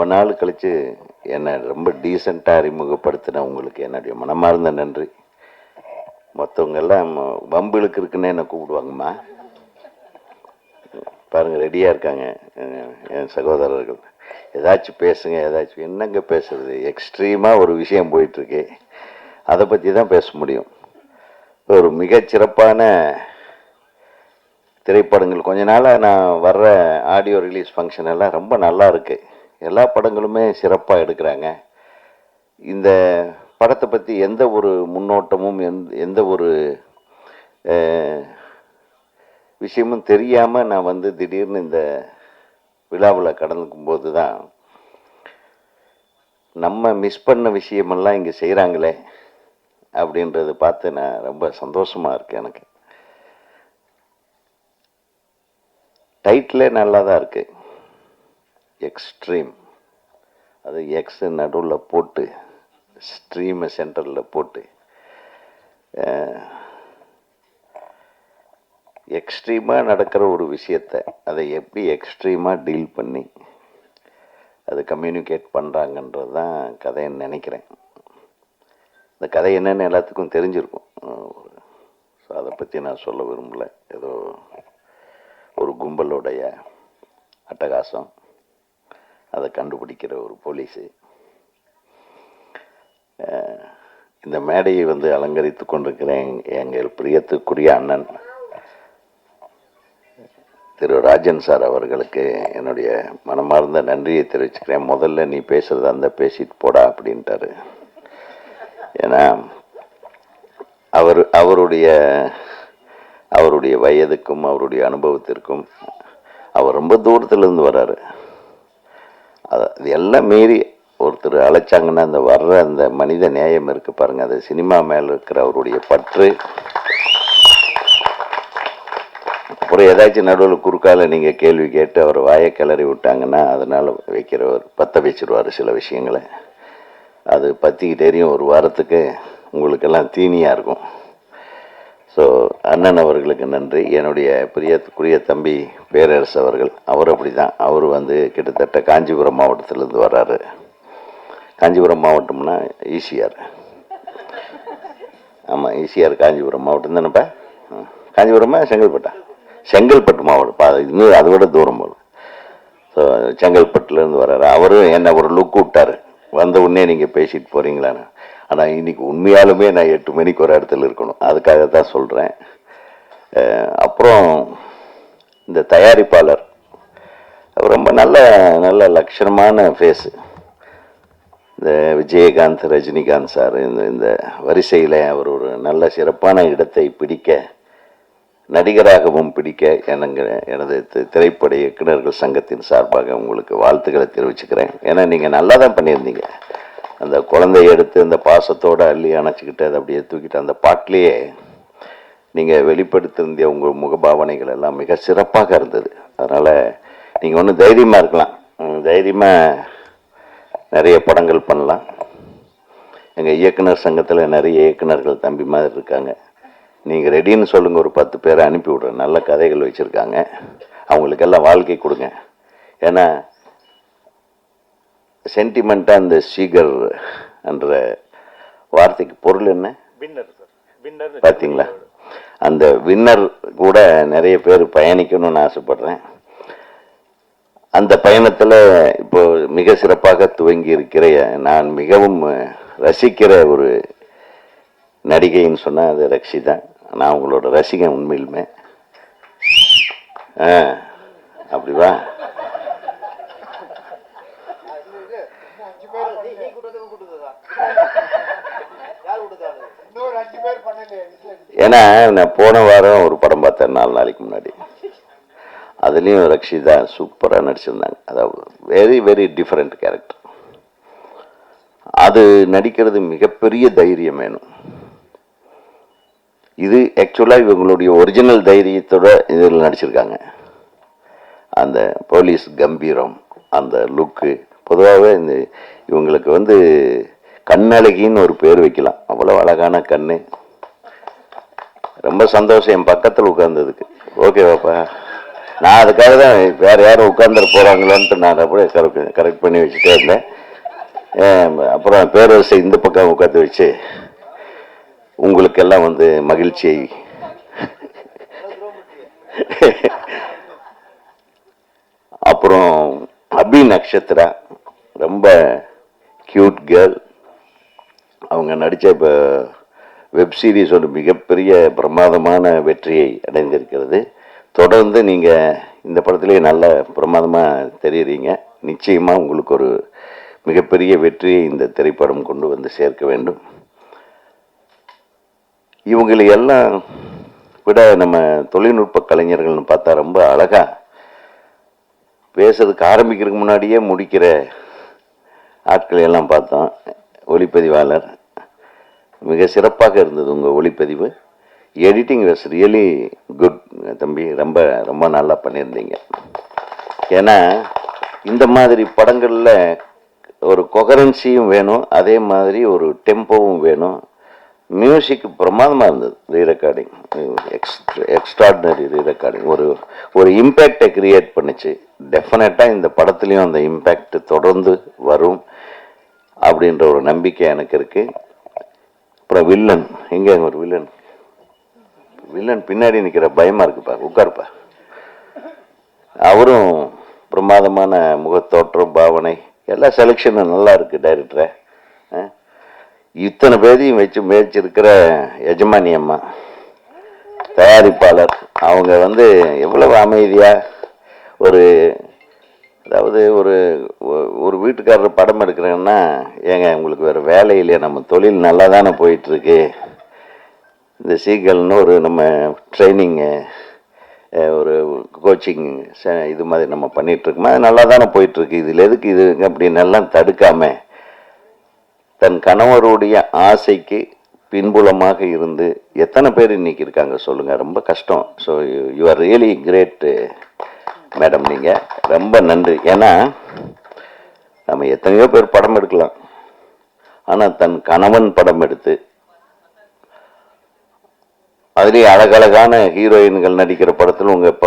ரொம்ப நாள் கழித்து என்னை ரொம்ப டீசெண்டாக அறிமுகப்படுத்தின உங்களுக்கு என்னுடைய மனமார்ந்த நன்றி. மற்றவங்க எல்லாம் வம்பிழுக்கு இருக்குன்னு என்னை கூப்பிடுவாங்கம்மா? பாருங்கள் ரெடியாக இருக்காங்க என் சகோதரர்கள். ஏதாச்சும் பேசுங்க ஏதாச்சும் என்னங்க பேசுறது? எக்ஸ்ட்ரீமாக ஒரு விஷயம் போயிட்டுருக்கு. அதை பற்றி தான் பேச முடியும். ஒரு மிகச்சிறப்பான திரைப்படங்கள். கொஞ்ச நாளாக நான் வர்ற ஆடியோ ரிலீஸ் ஃபங்க்ஷன் எல்லாம் ரொம்ப நல்லா இருக்குது எல்லா படங்களுமே சிறப்பாக எடுக்கிறாங்க. இந்த படத்தை பற்றி எந்த ஒரு முன்னோட்டமும் எந்த எந்த ஒரு விஷயமும் தெரியாமல் நான் வந்து திடீர்னு இந்த விழாவில் கடந்துக்கும் போது தான் நம்ம மிஸ் பண்ண விஷயமெல்லாம் இங்கே செய்கிறாங்களே அப்படின்றத பார்த்து நான் ரொம்ப சந்தோஷமாக இருக்கேன் எனக்கு. டைட்டிலே நல்லா தான் இருக்குது எக்ஸ்ட்ரீம் அது எக்ஸ் நடுவில் போட்டு ஸ்ட்ரீமை சென்டரில் போட்டு. எக்ஸ்ட்ரீமாக நடக்கிற ஒரு விஷயத்த அதை எப்படி எக்ஸ்ட்ரீமாக டீல் பண்ணி அது கம்யூனிகேட் பண்ணுறாங்கன்றது தான் கதைன்னு நினைக்கிறேன். இந்த கதை என்னென்னு எல்லாத்துக்கும் தெரிஞ்சிருக்கும். ஸோ அதை பற்றி நான் சொல்ல விரும்பல. ஏதோ ஒரு கும்பலுடைய அட்டகாசம். அதை கண்டுபிடிக்கிற ஒரு போலீஸு. இந்த மேடையை வந்து அலங்கரித்து கொண்டிருக்கிறேன் எங்கள் பிரியத்துக்குரிய அண்ணன் திரு ராஜன் சார் அவர்களுக்கு என்னுடைய மனமார்ந்த நன்றியை தெரிவிச்சுக்கிறேன். முதல்ல நீ பேசுறது அந்த பேசிட்டு போடா அப்படின்ட்டாரு. ஏன்னா அவர் அவருடைய அவருடைய வயதுக்கும் அவருடைய அனுபவத்திற்கும் அவர் ரொம்ப தூரத்துலேருந்து வர்றாரு அது எல்லாம் மீறி ஒருத்தர் அழைச்சாங்கன்னா அந்த வர்ற அந்த மனித நேயம் இருக்கு பாருங்க. அது சினிமா மேல இருக்கிற அவருடைய பற்று. அப்புறம் ஏதாச்சும் நடுவில் குறுக்கால நீங்கள் கேள்வி கேட்டு அவர் வாயை கிளறி விட்டாங்கன்னா அதனால் வைக்கிறவர் பத்த வச்சிருவார் சில விஷயங்களை. அது பற்றிக்கிட்டேரியும் ஒரு வாரத்துக்கு. உங்களுக்கெல்லாம் தீனியாக இருக்கும். ஸோ அண்ணன் அவர்களுக்கு நன்றி. என்னுடைய பிரியத்துக்குரிய தம்பி பேரரசு அவர்கள் அவர் அப்படி தான் அவர் வந்து கிட்டத்தட்ட காஞ்சிபுரம் மாவட்டத்திலேருந்து வர்றாரு. காஞ்சிபுரம் மாவட்டம்னா ஈசிஆர். ஆமாம் ஈசிஆர் காஞ்சிபுரம் மாவட்டம் தானேப்பா? ம். காஞ்சிபுரமா செங்கல்பட்டா? செங்கல்பட்டு மாவட்டம். பா, அது இன்னும் அதை விட தூரம் போகும் ஸோ செங்கல்பட்டுலேருந்து வர்றாரு. அவரும் என்னை ஒரு லுக் விட்டாரு வந்த உடனே நீங்கள் பேசிட்டு போகிறீங்களான்னு ஆனால் இன்னைக்கு உண்மையாலுமே நான் எட்டு மணிக்கு ஒரு இடத்துல இருக்கணும். அதுக்காக தான் சொல்கிறேன் அப்புறம் இந்த தயாரிப்பாளர் அவர் ரொம்ப நல்ல நல்ல லட்சணமான ஃபேஸு இந்த விஜயகாந்த் ரஜினிகாந்த் சார் இந்த இந்த வரிசையில் அவர் ஒரு நல்ல சிறப்பான இடத்தை பிடிக்க நடிகராகவும் பிடிக்க எனக்கு எனது திரைப்பட இயக்குனர்கள் சங்கத்தின் சார்பாக உங்களுக்கு வாழ்த்துக்களை தெரிவிச்சுக்கிறேன். ஏன்னா நீங்கள் நல்லா தான் பண்ணியிருந்தீங்க. அந்த குழந்தைய எடுத்து அந்த பாசத்தோடு அள்ளி அணைச்சிக்கிட்டு அதை அப்படியே தூக்கிட்டு அந்த பாட்டிலேயே நீங்கள் வெளிப்படுத்திருந்திய உங்கள் முகபாவனைகள் எல்லாம் மிக சிறப்பாக இருந்தது. அதனால் நீங்கள் ஒன்றும் தைரியமாக இருக்கலாம். தைரியமாக நிறைய படங்கள் பண்ணலாம். எங்கள் இயக்குனர் சங்கத்தில் நிறைய இயக்குனர்கள் தம்பி மாதிரி இருக்காங்க. நீங்கள் ரெடின்னு சொல்லுங்கள் ஒரு பத்து பேரை அனுப்பி விடுறேன். நல்ல கதைகள் வச்சுருக்காங்க. அவங்களுக்கெல்லாம் வாழ்க்கை கொடுங்க. ஏன்னா சென்டிமெண்ட்டாக அந்த சீகர் என்ற வார்த்தைக்கு பொருள் என்ன? வின்னர் வின்னர் பார்த்தீங்களா அந்த வின்னர் கூட நிறைய பேர் பயணிக்கணும்னு ஆசைப்படுறேன். அந்த பயணத்தில் இப்போ மிக சிறப்பாக துவங்கி இருக்கிற நான் மிகவும் ரசிக்கிற ஒரு நடிகைன்னு சொன்னால் அது ரக்ஷிதா. நான் உங்களோட ரசிகன் உண்மையிலுமே. ஆ அப்படி ஏன்னா நான் போன வாரம் ஒரு படம் பார்த்தேன் நாலு நாளைக்கு முன்னாடி. அதுலேயும் ரக்ஷிதா சூப்பராக நடிச்சிருந்தாங்க. அதாவது வெரி வெரி டிஃப்ரெண்ட் கேரக்டர் அது நடிக்கிறது மிகப்பெரிய தைரியம் வேணும். இது ஆக்சுவலாக இவங்களுடைய ஒரிஜினல் தைரியத்தோட இதில் நடிச்சிருக்காங்க. அந்த போலீஸ் கம்பீரம் அந்த லுக்கு பொதுவாகவே இந்த இவங்களுக்கு வந்து கண்ணழகின்னு ஒரு பேர் வைக்கலாம். அவ்வளோ அழகான கண்ணு. ரொம்ப சந்தோஷம் என் பக்கத்தில் உட்கார்ந்ததுக்கு. ஓகேவாப்பா நான் அதுக்காக தான் வேறு யாரும் உட்காந்துட போறாங்களோன்ட்டு நான் அப்படியே கரெக்ட் கரெக்ட் பண்ணி வச்சுட்டே இருந்தேன். அப்புறம் பேரரசை இந்த பக்கம் உட்காந்து வச்சு உங்களுக்கெல்லாம் வந்து மகிழ்ச்சியை அப்புறம் அபி நக்ஷத்ரா ரொம்ப கியூட் கேர்ள் அவங்க நடித்த இப்போ வெப் சீரிஸ் ஒரு மிகப்பெரிய பிரமாதமான வெற்றியை அடைந்திருக்கிறது. தொடர்ந்து நீங்கள் இந்த படத்துலேயே நல்ல பிரமாதமாக தெரியுறீங்க. நிச்சயமாக உங்களுக்கு ஒரு மிகப்பெரிய வெற்றியை இந்த திரைப்படம் கொண்டு வந்து சேர்க்க வேண்டும். இவங்களை எல்லாம் விட நம்ம தொழில்நுட்ப கலைஞர்கள்னு பார்த்தா ரொம்ப அழகாக பேசுறதுக்கு ஆரம்பிக்கிறதுக்கு முன்னாடியே முடிக்கிற ஆட்களை எல்லாம் பார்த்தோம். ஒளிப்பதிவாளர் மிக சிறப்பாக இருந்தது உங்கள் ஒளிப்பதிவு. எடிட்டிங் வாஸ் ரியலி குட் தம்பி. ரொம்ப ரொம்ப நல்லா பண்ணியிருந்தீங்க. ஏன்னா இந்த மாதிரி படங்களில் ஒரு கொகரன்சியும் வேணும் அதே மாதிரி ஒரு டெம்போவும் வேணும். மியூசிக் பிரமாதமாக இருந்தது re recording extraordinary re recording ஒரு ஒரு இம்பேக்டை கிரியேட் பண்ணுச்சு. டெஃபினட்டாக இந்த படத்துலேயும் அந்த இம்பேக்ட் தொடர்ந்து வரும் அப்படின்ற ஒரு நம்பிக்கை எனக்கு இருக்குது அப்புறம் வில்லன். எங்கே ஒரு வில்லன்? வில்லன் பின்னாடி நிற்கிற பயமாக இருக்குப்பா உட்காருப்பா அவரும் பிரமாதமான முகத்தோற்றம் பாவனை எல்லா செலெக்ஷனும் நல்லா இருக்குது டைரக்டரை இத்தனை பேரையும் வச்சு முயற்சிருக்கிற எஜமானி அம்மா. தயாரிப்பாளர். அவங்க வந்து எவ்வளவு அமைதியாக ஒரு அதாவது ஒரு ஒரு வீட்டுக்காரர் படம் எடுக்கிறேன்னா ஏங்க உங்களுக்கு வேறு வேலை இல்லையா நம்ம தொழில் நல்லா தானே போயிட்டுருக்கு. இந்த சீக்கல்னு ஒரு நம்ம ட்ரைனிங்கு ஒரு கோச்சிங் இது மாதிரி நம்ம பண்ணிகிட்ருக்கோமா அது நல்லா தானே போயிட்டுருக்கு. இதில் எதுக்கு இது அப்படின்னு எல்லாம் தடுக்காம தன் கணவருடைய ஆசைக்கு பின்புலமாக இருந்து எத்தனை பேர் இன்றைக்கி இருக்காங்க சொல்லுங்கள் ரொம்ப கஷ்டம். So you are really great madam நீங்கள் ரொம்ப நன்றி. ஏன்னா நம்ம எத்தனையோ பேர் படம் எடுக்கலாம். ஆனால் தன் கணவன் படம் எடுத்து அதுலேயே அழகழகான ஹீரோயின்கள் நடிக்கிற படத்தில் உங்கள் ப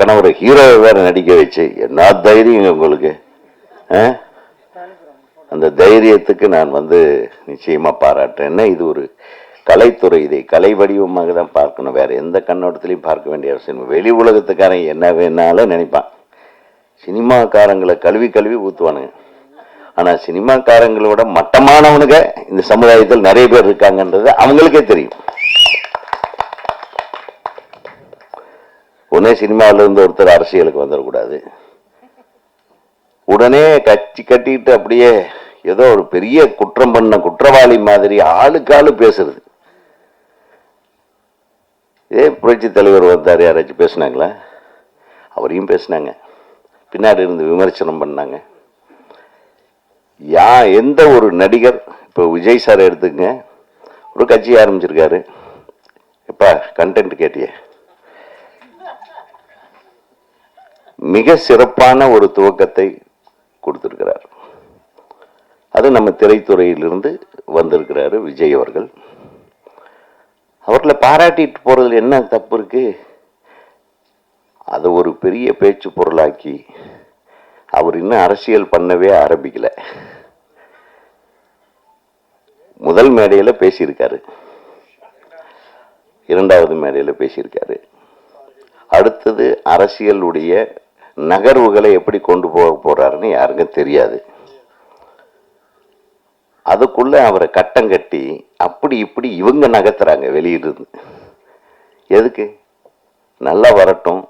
கணவரை ஹீரோவை வேறு நடிக்க வச்சு என்ன தைரியங்க உங்களுக்கு? ஆ? அந்த தைரியத்துக்கு நான் வந்து நிச்சயமாக பாராட்டுறேன். இது ஒரு கலைத்துறை இதை கலை வடிவமாக தான் பார்க்கணும். வேற எந்த கண்ணோட்டத்திலையும் பார்க்க வேண்டிய அவசியம் வெளி உலகத்துக்காரன் என்ன வேணாலும் நினைப்பான். சினிமாக்காரங்களை கழுவி கழுவி ஊத்துவானுங்க. ஆனா சினிமாக்காரங்களை விட மட்டமானவனுங்க இந்த சமுதாயத்தில் நிறைய பேர் இருக்காங்கன்றது அவங்களுக்கே தெரியும். உடனே சினிமாவில இருந்து ஒருத்தர் அரசியலுக்கு வந்துடக்கூடாது. உடனே கட்சி கட்டிட்டு அப்படியே ஏதோ ஒரு பெரிய குற்றம் பண்ண குற்றவாளி மாதிரி ஆளுக்கு ஆளு பேசுறது. ஏ புரட்சி தலைவர் வந்தார் யாராச்சும் பேசுனாங்களா? அவரையும் பேசுனாங்க. பின்னாடி இருந்து விமர்சனம் பண்ணாங்க. யா எந்த ஒரு நடிகர் இப்போ விஜய் சார் எடுத்துங்க ஒரு கட்சி ஆரம்பிச்சிருக்காரு. எப்பா கண்டென்ட் கேட்டியே. மிக சிறப்பான ஒரு துவக்கத்தை கொடுத்துருக்கிறார். அது நம்ம திரைத்துறையிலிருந்து வந்திருக்கிறாரு விஜய் அவர்கள். அவர்களை பாராட்டிட்டு போறதுல என்ன தப்பு இருக்கு? அதை ஒரு பெரிய பேச்சு பொருளாக்கி அவர் இன்னும் அரசியல் பண்ணவே ஆரம்பிக்கல. முதல் மேடையில் பேசியிருக்காரு. இரண்டாவது மேடையில் பேசியிருக்காரு. அடுத்தது அரசியலுடைய நகர்வுகளை எப்படி கொண்டு போக போறாருன்னு யாருக்கும் தெரியாது. அதுக்குள்ள அவரை கட்டம் கட்டி அப்படி இப்படி இவங்க நகர்த்துறாங்க வெளியிலிருந்து. எதுக்கு? நல்லா வரட்டும்.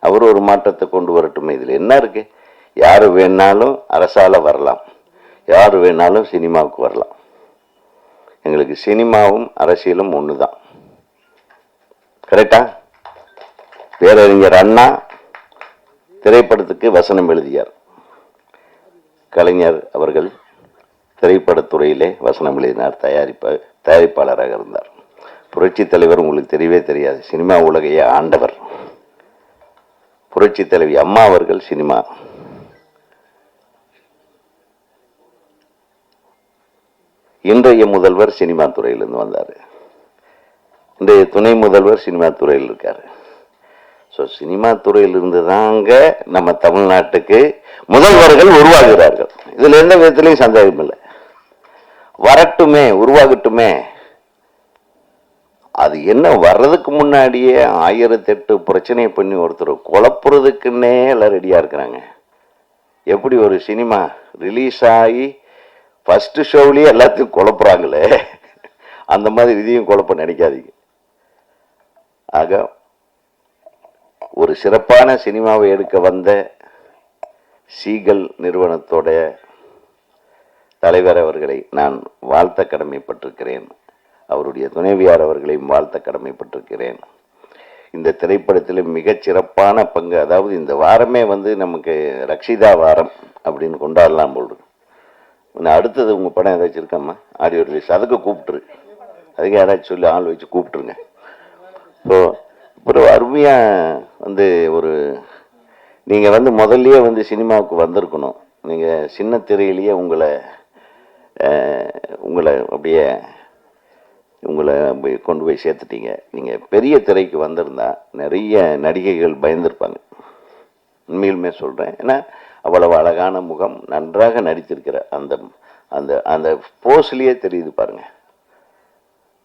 அவர் ஒரு மாற்றத்தை கொண்டு வரட்டும் இதில். என்ன இருக்கு? யாரு வேணாலும் அரசால வரலாம். யாரு வேணாலும் சினிமாவுக்கு வரலாம். எங்களுக்கு சினிமாவும் அரசியலும் ஒண்ணுதான். கரெக்டா பேரறிஞர் அண்ணா திரைப்படத்துக்கு வசனம் எழுதியார். கலைஞர் அவர்கள் துறையிலே வசனம் எழுதினார் தயாரிப்ப தயாரிப்பாளராக இருந்தார். புரட்சி தலைவர் உங்களுக்கு தெரியவே தெரியாது. சினிமா உலகையே ஆண்டவர். புரட்சி தலைவி அம்மா அவர்கள் சினிமா. இன்றைய முதல்வர் சினிமா துறையிலிருந்து வந்தார். இன்றைய துணை முதல்வர் சினிமா துறையில் இருக்கார். ஸோ சினிமா துறையிலிருந்து தாங்க நம்ம தமிழ்நாட்டுக்கு முதல்வர்கள் உருவாகிறார்கள். இதில் எந்த விதத்திலையும் சந்தேகம் இல்லை வரட்டுமே உருவாகட்டுமே. அது என்ன வர்றதுக்கு முன்னாடியே ஆயிரத்தெட்டு பிரச்சனையை பண்ணி ஒருத்தர் குழப்புறதுக்குன்னே எல்லாம் ரெடியாக இருக்கிறாங்க. எப்படி ஒரு சினிமா ரிலீஸ் ஆகி ஃபஸ்ட்டு ஷோவிலேயே எல்லாத்தையும் குழப்புறாங்களே. அந்த மாதிரி இதையும் குழப்ப நினைக்காதீங்க. ஆக ஒரு சிறப்பான சினிமாவை எடுக்க வந்த சீகல் நிறுவனத்தோட தலைவர் அவர்களை நான் வாழ்த்த கடமைப்பட்டிருக்கிறேன். அவருடைய துணைவியார் அவர்களையும் வாழ்த்த கடமைப்பட்டிருக்கிறேன். இந்த திரைப்படத்தில் மிகச் சிறப்பான பங்கு அதாவது இந்த வாரமே வந்து நமக்கு ரக்ஷிதா வாரம் அப்படின்னு கொண்டாடலாம் போல் அடுத்தது உங்கள் படம் ஏதாச்சும் இருக்காம்மா? ஆடியோ ரிலீஸ் அதுக்கு கூப்பிட்டுரு. அதுக்கு யாராச்சும் சொல்லி ஆள் வச்சு கூப்பிட்டுருங்க. ஸோ அப்புறம் அருமையாக வந்து ஒரு நீங்கள் வந்து முதல்லையே வந்து சினிமாவுக்கு வந்திருக்கணும். நீங்கள் சின்ன திரையிலேயே உங்களை உங்களை அப்படியே உங்களை கொண்டு போய் சேர்த்துட்டீங்க. நீங்கள் பெரிய திரைக்கு வந்திருந்தால் நிறைய நடிகைகள் பயந்திருப்பாங்க. உண்மையிலுமே சொல்கிறேன் ஏன்னா அவ்வளவு அழகான முகம் நன்றாக நடித்திருக்கிற அந்த அந்த அந்த போஸ்லேயே தெரியுது பாருங்கள்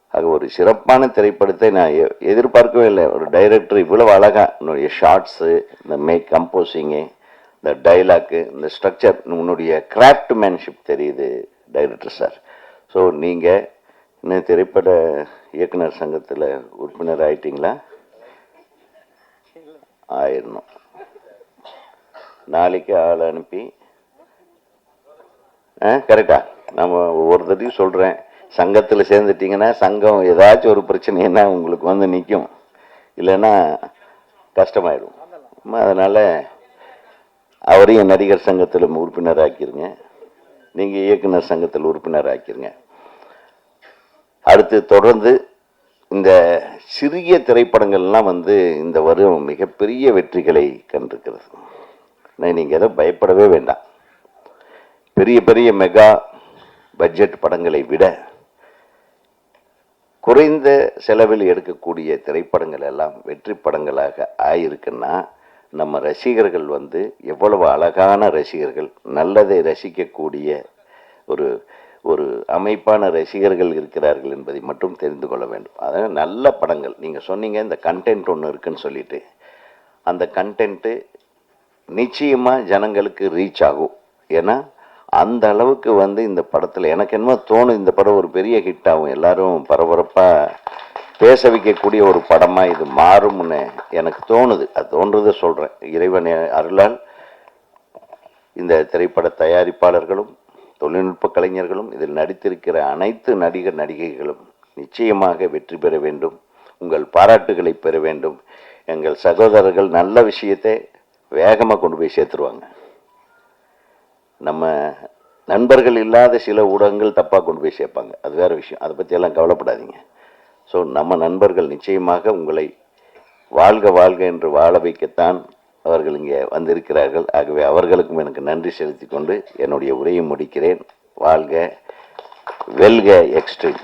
ஆக ஒரு சிறப்பான திரைப்படத்தை நான் எ- எதிர்பார்க்கவே இல்லை. ஒரு டைரக்டர் இவ்வளவு அழகாக உன்னுடைய ஷார்ட்ஸு இந்த மேக் கம்போசிங்கு இந்த டைலாக்கு இந்த ஸ்ட்ரக்சர் உன்னுடைய கிராஃப்ட்மேன்ஷிப் தெரியுது. டைரக்டர் சார் ஸோ நீங்கள் இன்னும் திரைப்பட இயக்குனர் சங்கத்தில் உறுப்பினர் ஆயிட்டீங்களா? ஆயிடணும் நாளைக்கு ஆள் அனுப்பி. ஆ கரெக்டா நம்ம ஒவ்வொரு தடையும் சொல்கிறேன் சங்கத்தில் சேர்ந்துட்டிங்கன்னா சங்கம் ஏதாச்சும் ஒரு பிரச்சனைன்னா உங்களுக்கு வந்து நிற்கும் இல்லைன்னா கஷ்டமாயிடும் அதனால் அவரையும் நடிகர் சங்கத்தில் உறுப்பினராக்கிருங்க. நீங்கள் இயக்குனர் சங்கத்தில் உறுப்பினர் ஆக்கிருங்க அடுத்து தொடர்ந்து இந்த சிறிய திரைப்படங்கள்லாம் வந்து இந்த வருடம் மிகப்பெரிய வெற்றிகளை கண்டிருக்கிறது. நீங்கள் எதை பயப்படவே வேண்டாம். பெரிய பெரிய மெகா பட்ஜெட் படங்களை விட குறைந்த செலவில் எடுக்கக்கூடிய திரைப்படங்கள் எல்லாம் வெற்றி படங்களாக ஆயிருக்குன்னா நம்ம ரசிகர்கள் வந்து எவ்வளவு அழகான ரசிகர்கள் நல்லதை ரசிக்கக்கூடிய ஒரு ஒரு அமைப்பான ரசிகர்கள் இருக்கிறார்கள் என்பதை மட்டும் தெரிந்து கொள்ள வேண்டும். அதனால் நல்ல படங்கள். நீங்கள் சொன்னீங்க இந்த கண்டென்ட் ஒன்று இருக்குன்னு சொல்லிட்டு. அந்த கண்டென்ட்டு நிச்சயமாக ஜனங்களுக்கு ரீச் ஆகும். ஏன்னா அந்த அளவுக்கு வந்து இந்த படத்தில் எனக்கு என்னமோ தோணும் இந்த படம் ஒரு பெரிய ஹிட் ஆகும். எல்லாரும் பரபரப்பாக பேச வைக்கக்கூடிய ஒரு படமாக இது மாறும்னு எனக்கு தோணுது. அது தோன்றதை சொல்கிறேன் இறைவன் அருளால் இந்த திரைப்பட தயாரிப்பாளர்களும் தொழில்நுட்ப கலைஞர்களும் இதில் நடித்திருக்கிற அனைத்து நடிகர் நடிகைகளும் நிச்சயமாக வெற்றி பெற வேண்டும். உங்கள் பாராட்டுகளை பெற வேண்டும். எங்கள் சகோதரர்கள் நல்ல விஷயத்தை வேகமாக கொண்டு போய் சேர்த்துருவாங்க. நம்ம நண்பர்கள் இல்லாத சில ஊடகங்கள் தப்பாக கொண்டு போய் சேர்ப்பாங்க. அது வேறு விஷயம். அதை பற்றியெல்லாம் கவலைப்படாதீங்க. ஸோ நம்ம நண்பர்கள் நிச்சயமாக உங்களை வாழ்க வாழ்க என்று வாழ வைக்கத்தான் அவர்கள் இங்கே வந்திருக்கிறார்கள். ஆகவே அவர்களுக்கும் எனக்கு நன்றி செலுத்திக் கொண்டு என்னுடைய உரையை முடிக்கிறேன். வாழ்க வெல்க எக்ஸ்ட்ரீம்.